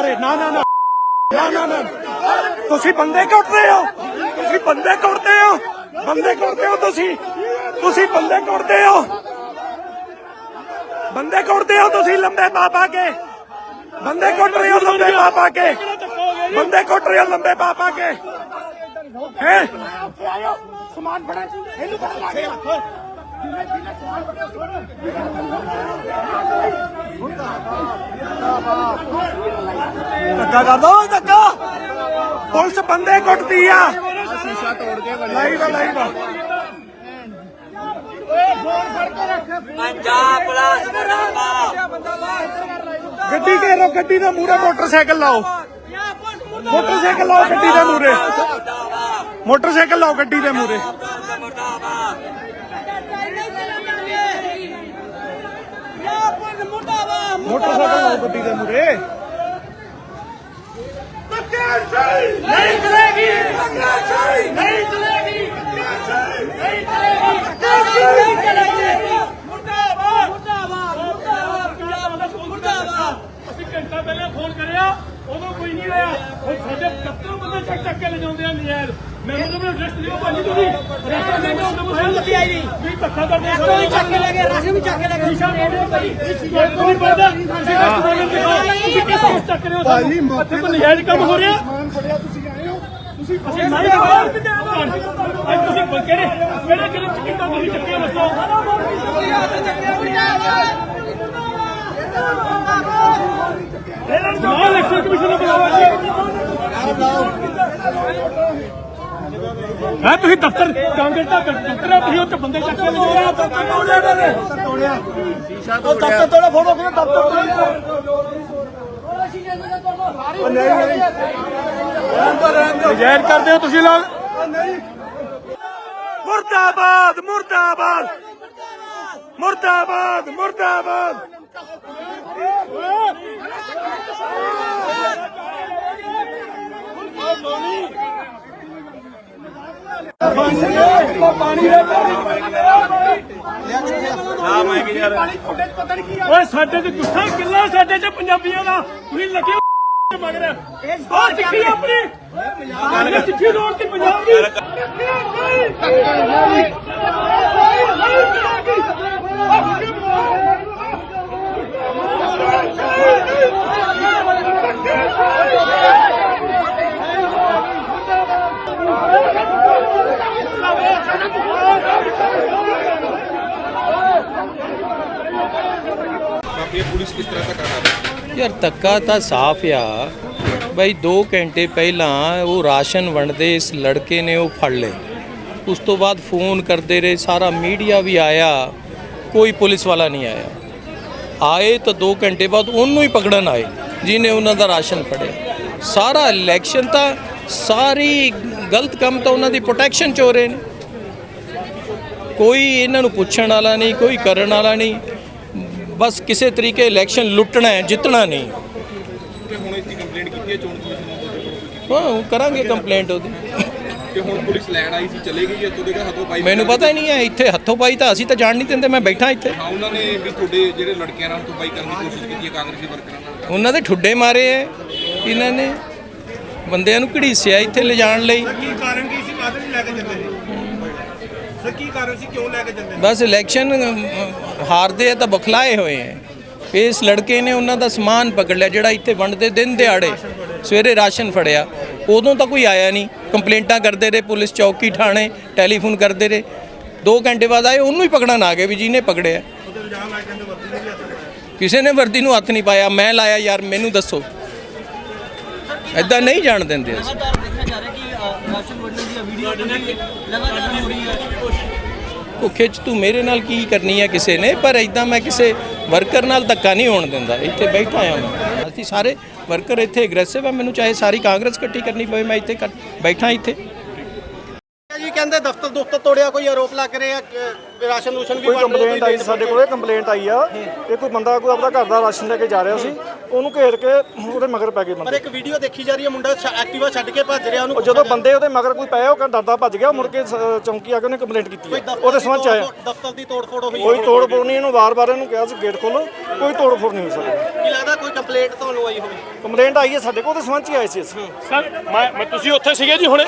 ਅਰੇ ਨਾ ਨਾ ਨਾ ਨਾ ਨਾ ਨਾ ਤੁਸੀਂ ਬੰਦੇ ਕੁੱਟਦੇ ਹੋ ਤੁਸੀਂ ਬੰਦੇ ਕੁੱਟਦੇ ਹੋ। ਬੰਦੇ ਕੁੱਟਦੇ ਹੋ ਤੁਸੀਂ ਤੁਸੀਂ ਬੰਦੇ ਕੁੱਟਦੇ ਹੋ ਬੰਦੇ ਕੁੱਟਦੇ ਹੋ। ਤੁਸੀਂ ਲੰਬੇ ਪਾ ਪਾ ਕੇ ਬੰਦੇ ਕੁੱਟ ਰਹੇ ਹੋ। ਲੰਬੇ ਪਾ ਪਾ ਕੇ। ਬੰਦੇ ਕੁੱਟ ਰਹੇ ਹੋ ਲੰਬੇ ਪਾ ਪਾ ਕੇ। ਹੈ? ਸਮਾਨ ਫੜਾ ਇਹਨੂੰ ਫੜਾ ਲਾ ਕੇ ਧੱਕਾ ਕਰਦਾ ਓਏ ਧੱਕਾ। ਪੁਲਿਸ ਬੰਦੇ ਕੁੱਟਦੀ ਆ। ਸ਼ੀਸ਼ਾ ਤੋੜ ਕੇ ਬਣੇ। ਲਾਈਵ ਲਾਈਵ ਆ। ਪੰਜਾਬ ਪੁਲਿਸ ਮੁਰਦਾਬਾਦ। ਗੱਡੀ ਘੇਰੋ ਗੱਡੀ ਦੇ ਮੂਹਰੇ ਮੋਟਰਸਾਈਕਲ ਲਾਓ। ਮੋਟਰਸਾਈਕਲ ਲਾਓ ਗੱਡੀ ਦੇ ਮੂਹਰੇ। ਮੋਟਰਸਾਈਕਲ ਲਾਓ ਗੱਡੀ ਦੇ ਮੂਰੇ ਮੋਟਰਸਾਈਕਲ ਲਾਓ ਗੱਡੀ ਦੇ ਮੂਹਰੇ। ਨਹੀਂ ਚਲੇਗੀ ਨਹੀਂ ਚਲੇਗੀ ਨਹੀਂ ਚਲੇਗੀ ਮੁਰਦਾਬਾਦ ਮੁਰਦਾਬਾਦ ਮੁਰਦਾਬਾਦ ਪੰਜਾਬ ਪੁਲਿਸ ਮੁਰਦਾਬਾਦ ਅਸੀਂ ਘੰਟਾ ਪਹਿਲਾਂ ਫੋਨ ਕਰਿਆ, ਉਦੋਂ ਕੋਈ ਨਹੀਂ ਰਿਹਾ ਹੁਣ ਸਾਡੇ 71 ਬੰਦੇ ਚੱਕ ਚੱਕ ਕੇ ਲਿਜਾਉਂਦੇ ਆ ਨਜ਼ਾਇਰ ਮੈਂ ਮਤਲਬ ਰੈਸਟ ਦਿਓ ਭਾਜੀ ਤੁਸੀਂ ਰੈਸਟ ਦੇ ਉਹਨੂੰ ਕੋਈ ਲੱਗੀ ਆਈ ਨਹੀਂ। ਵੀ ਧੱਕਾ ਕਰਦੇ ਆ ਕੋਈ ਚੱਕ ਕੇ ਲੈ ਗਏ ਰਾਸ਼ਨ ਵੀ ਚੱਕ ਕੇ ਲੈ ਗਏ ਸ਼ੀਸ਼ਾ ਤੋੜ ਦਿਓ ਭਾਈ ਇਹ ਕੋਈ ਬੰਦਾ ਤੁਸੀਂ ਰੈਸਟ ਦੇ ਦਿਓ ਤੁਸੀਂ ਕਿਸ ਨੂੰ ਚੱਕ ਰਹੇ ਹੋ ਭਾਜੀ ਇੱਥੇ ਕੋਈ ਨਜ਼ਾਇਰ ਕੰਮ ਹੋ ਰਿਹਾ। ਸਮਾਨ ਫੜਿਆ ਤੁਸੀਂ ਆਏ ਹੋ। ਤੁਸੀਂ ਅਸੀਂ ਨਹੀਂ ਬਾਹਰ ਵੀ ਦੇ ਦੋ ਅੱਜ ਤੁਸੀਂ ਕਿਹੜੇ ਕਿਹੜੇ ਕਿਹੜੇ ਚਿੱਟਾ ਤੁਸੀਂ ਚੱਕੇ ਦੱਸੋ। ਨਾ ਇਲੈਕਸ਼ਨ ਕਮਿਸ਼ਨ ਨੂੰ ਬੁਲਾਓ। ਜੀ ਹਾਂ ਤੁਸੀਂ ਦਫ਼ਤਰ ਕਾਂਗਰਸ ਦਾ ਦਫ਼ਤਰ ਆ ਤੁਸੀਂ ਉੱਥੇ ਬੰਦੇ ਚੱਕ ਕੇ ਲਿਜਾਓ ਦਫ਼ਤਰ ਤੋੜਿਆ ਨੇ ਸ਼ੀਸ਼ਾ ਤੋੜਿਆ ਤੋੜਾ ਫੋਟੋ ਕਿਨੇ ਦਫ਼ਤਰ ਨਜਾਇਜ਼ ਕਰਦੇ ਹੋ ਤੁਸੀਂ ਲੋਕ ਮੁਰਦਾਬਾਦ ਮੁਰਦਾਬਾਦ। ਮੁਰਦਾਬਾਦ ਮੁਰਦਾਬਾਦ। ਓਏ ਸਾਡੇ ਤੇ ਗੁੱਸਾ ਕਿੱਲਾ ਸਾਡੇ ਚ ਪੰਜਾਬੀਆਂ ਦਾ। ਤੁਸੀਂ ਲੱਗੇ ਹੋ ਮਗਰ। ਇਹ ਸਿੱਖੀ ਆਪਣੀ। ਗੱਲ ਸਿੱਖੀ ਰੋਡ ਤੇ ਪੰਜਾਬ ਦੀ ਇਹ ਪੁਲਿਸ ਕਿਸ ਤਰ੍ਹਾਂ ਦਾ ਕਰ ਯਾਰ ਧੱਕਾ ਤਾਂ ਸਾਫ਼ ਆ। ਬਈ 2 ਘੰਟੇ ਪਹਿਲਾਂ ਉਹ ਰਾਸ਼ਨ ਵੰਡਦੇ ਇਸ ਲੜਕੇ ਨੇ, ਉਹ ਫੜ ਲਏ। ਉਸ ਤੋਂ ਬਾਅਦ ਫੋਨ ਕਰਦੇ ਰਹੇ, ਸਾਰਾ ਮੀਡੀਆ ਵੀ ਆਇਆ, ਕੋਈ ਪੁਲਿਸ ਵਾਲਾ ਨਹੀਂ ਆਇਆ। ਆਏ ਤਾਂ 2 ਘੰਟੇ ਬਾਅਦ ਉਹਨੂੰ ਹੀ ਪਕੜਨ ਆਏ, ਜਿਹਨੇ ਉਹਨਾਂ ਦਾ ਰਾਸ਼ਨ ਫੜਿਆ। ਸਾਰਾ ਇਲੈਕਸ਼ਨ ਤਾਂ ਸਾਰੀ ਗਲਤ ਕੰਮ ਤਾਂ ਉਹਨਾਂ ਦੀ ਪ੍ਰੋਟੈਕਸ਼ਨ ਚ ਹੋ ਰਹੇ ਨੇ। ਕੋਈ ਇਹਨਾਂ ਨੂੰ ਪੁੱਛਣ ਵਾਲਾ ਨਹੀਂ, ਕੋਈ ਕਰਨ ਵਾਲਾ ਨਹੀਂ। ਬਸ ਕਿਸੇ ਤਰੀਕੇ ਇਲੈਕਸ਼ਨ ਲੁੱਟਣਾ ਹੈ ਜਿੱਤਣਾ ਨਹੀਂ। ਤੇ ਹੁਣ ਇਸ ਦੀ ਕੰਪਲੇਂਟ ਕੀਤੀ ਹੈ ਚੋਣ ਕਮਿਸ਼ਨ ਨੂੰ? ਹਾਂ ਕਰਾਂਗੇ ਕੰਪਲੇਂਟ ਉਹਦੀ। ਤੇ ਹੁਣ ਪੁਲਿਸ ਲੈਣ ਆਈ ਸੀ ਚਲੇ ਗਈ ਇੱਥੋਂ ਦੇ ਹੱਥੋਂ ਪਾਈ ਮੈਨੂੰ ਪਤਾ ਹੀ ਨਹੀਂ ਹੈ ਇੱਥੇ ਹੱਥੋਂ ਪਾਈ ਤਾਂ ਅਸੀਂ ਤਾਂ ਜਾਣ ਨਹੀਂ ਦਿੰਦੇ ਮੈਂ ਬੈਠਾ ਇੱਥੇ। ਹਾਂ ਉਹਨਾਂ ਨੇ ਵੀ ਤੁਹਾਡੇ ਜਿਹੜੇ ਲੜਕਿਆਂ ਨਾਲ ਹੱਥੋਂ ਪਾਈ ਕਰਨ ਦੀ ਕੋਸ਼ਿਸ਼ ਕੀਤੀ ਹੈ ਕਾਂਗਰਸੀ ਵਰਕਰਾਂ ਨਾਲ? ਉਹਨਾਂ ਦੇ ਠੁੱਡੇ ਮਾਰੇ ਐ ਇਹਨਾਂ ਨੇ। ਬੰਦਿਆਂ ਨੂੰ ਘੜੀਸਿਆ ਇੱਥੇ ਲਿਜਾਣ ਲਈ। ਕੀ ਕਾਰਨ ਕੀ ਸੀ? ਕਾਹਦੇ ਨੂੰ ਲੈ ਕੇ ਜਾਂਦੇ ਸਰ ਕੀ ਕਾਰਨ ਸੀ? ਕਿਉਂ ਲੈ ਕੇ ਜਾਂਦੇ ਬਸ ਇਲੈਕਸ਼ਨ ਹਾਰਦੇ ਆ ਤਾਂ ਬਖਲਾਏ ਹੋਏ ਐ ਇਸ ਲੜਕੇ ਨੇ ਉਹਨਾਂ ਦਾ ਸਮਾਨ ਪਕੜ ਲਿਆ ਜਿਹੜਾ ਇੱਥੇ ਵੰਡਦੇ ਦਿਨ ਦਿਹਾੜੇ ਸਵੇਰੇ ਰਾਸ਼ਨ ਫੜਿਆ। ਉਦੋਂ ਤਾਂ ਕੋਈ ਆਇਆ ਨਹੀਂ। ਕੰਪਲੇਂਟਾਂ ਕਰਦੇ ਰਹੇ ਪੁਲਿਸ ਚੌਕੀ ਥਾਣੇ ਟੈਲੀਫੋਨ ਕਰਦੇ ਰਹੇ। 2 ਘੰਟੇ ਬਾਅਦ ਆਏ ਉਹਨੂੰ ਹੀ ਪਕੜਨ ਆ ਗਏ ਵੀ ਜਿਹਨੇ ਪਕੜਿਆ। ਕਿਸੇ ਨੇ ਵਰਦੀ ਨੂੰ ਹੱਥ ਨਹੀਂ ਪਾਇਆ ਮੈਂ ਲਾਇਆ ਯਾਰ ਮੈਨੂੰ ਦੱਸੋ। ਐਦਾਂ ਨਹੀਂ ਜਾਣ ਦਿੰਦੇ ਅਸੀਂ। ਜਾ ਰਾਸ਼ਨ ਵੰਡਣ ਦੀ ਵੀਡੀਓ ਲਗਾਤਾਰ ਹੋ ਰਹੀ ਹੈ ਉਹ ਖਿੱਚ ਤੂੰ ਮੇਰੇ ਨਾਲ ਕੀ ਕਰਨੀ ਹੈ ਕਿਸੇ ਨੇ? ਪਰ ਇਦਾਂ ਮੈਂ ਕਿਸੇ ਵਰਕਰ ਨਾਲ ਧੱਕਾ ਨਹੀਂ ਹੋਣ ਦਿੰਦਾ। ਇੱਥੇ ਬੈਠਾ ਆ ਮੈਂ। ਅਸੀਂ ਸਾਰੇ ਵਰਕਰ ਇੱਥੇ ਐਗਰੈਸਿਵ ਆ। ਮੈਨੂੰ ਚਾਹੇ ਸਾਰੀ ਕਾਂਗਰਸ ਇਕੱਠੀ ਕਰਨੀ ਪਵੇ ਮੈਂ ਇੱਥੇ ਬੈਠਾ ਇੱਥੇ। ਕਹਿੰਦੇ ਦਫ਼ਤਰ ਦੁਫ਼ਤਰ ਤੋੜਿਆ ਕੋਈ ਆਰੋਪ ਲੱਗ ਰਿਹਾ ਰਾਸ਼ਨ ਰੂਸ਼ਨ ਵੀ ਕੋਈ ਵੰਡ ਰਹੇ ਹੋ, ਕੰਪਲੇਂਟ ਆਈ ਸੀ ਸਾਡੇ ਕੋਲੇ ਕੰਪਲੇਂਟ ਆਈ ਆ। ਇਹ ਕੋਈ ਬੰਦਾ ਕੋਈ ਆਪਦਾ ਘਰ ਦਾ ਰਾਸ਼ਨ ਲੈ ਕੇ ਜਾ ਰਿਹਾ ਸੀ ਉਹਨੂੰ ਘੇਰ ਕੇ ਉਹਦੇ ਮਗਰ ਪੈ ਗਏ ਪਰ ਬੰਦੇ। ਇੱਕ ਵੀਡੀਓ ਦੇਖੀ ਜਾ ਰਹੀ ਹੈ ਮੁੰਡਾ ਛ- ਐਕਟਿਵਾ ਛੱਡ ਕੇ ਭੱਜ ਰਿਹਾ ਉਹਨੂੰ ਉਹ ਜਦੋਂ ਬੰਦੇ ਉਹਦੇ ਮਗਰ ਕੋਈ ਪਏ ਉਹ ਕਹਿੰਦਾ ਡਰਦਾ ਭੱਜ ਗਿਆ ਮੁੜ ਕੇ ਸ- ਚੌਂਕੀ ਆ ਕੇ ਉਹਨੇ ਕੰਪਲੇਂਟ ਕੀਤੀ ਉਹਦੇ ਸੰਬੰਧ ਚ ਆਇਆ। ਤੋੜ- ਦਫ਼ਤਰ ਦੀ ਤੋੜ ਫੋੜ ਹੋਈ ਕੋਈ ਤੋੜ ਫੋੜ ਨਹੀਂ ਇਹਨੂੰ ਵਾਰ-ਵਾਰ ਇਹਨੂੰ ਕਿਹਾ ਸੀ ਗੇਟ ਖੋਲੋ ਕੋਈ ਤੋੜ ਫੋੜ ਨਹੀਂ ਹੋ ਸਕਦੀ ਕੀ ਲੱਗਦਾ ਕੋਈ ਕੰਪਲੇਂਟ ਤੁਹਾਨੂੰ ਆਈ ਹੋਵੇ? ਕੰਪਲੇਂਟ ਆਈ ਹੈ ਸਾਡੇ ਕੋਲ ਉਹਦੇ ਸੰਬੰਧ ਚ ਹੀ ਆਏ ਸੀ ਅਸੀਂ। ਸਰ ਮੈਂ ਮੈਂ ਤੁਸੀਂ ਉੱਥੇ ਸੀਗੇ ਜੀ ਹੁਣੇ?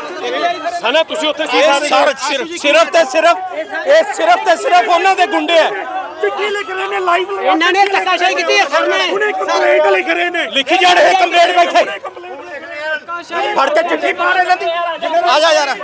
ਸਾਨਾ ਤੁਸੀਂ ਉੱਥੇ ਸੀ ਸਾਰੇ? ਸਿਰਫ ਸਿਰਫ ਤੇ ਸਿਰਫ ਇਹ ਸਿਰਫ ਤੇ ਸਿਰਫ ਉਹਨਾਂ ਦੇ ਗੁੰਡੇ ਆ। ਚਿੱਠੀ ਲਿਖ ਰਹੇ ਨੇ ਲਾਈਵ ਇਹਨਾਂ ਨੇ ਧੱਕਾਸ਼ਾਹੀ ਕੀਤੀ ਹੈ ਸਰ ਨੇ। ਉਹਨੇ ਕੰਪਲੇਂਟ ਲਿਖ ਰਹੇ ਨੇ। ਲਿਖੀ ਜਾਣ ਇਹ ਕੰਪਲੇਂਟ ਬੈਠੇ ਫੜ ਕੇ ਚਿੱਠੀ ਪਾ ਰਹੇ ਨੇ। ਆ ਜਾ ਯਾਰ।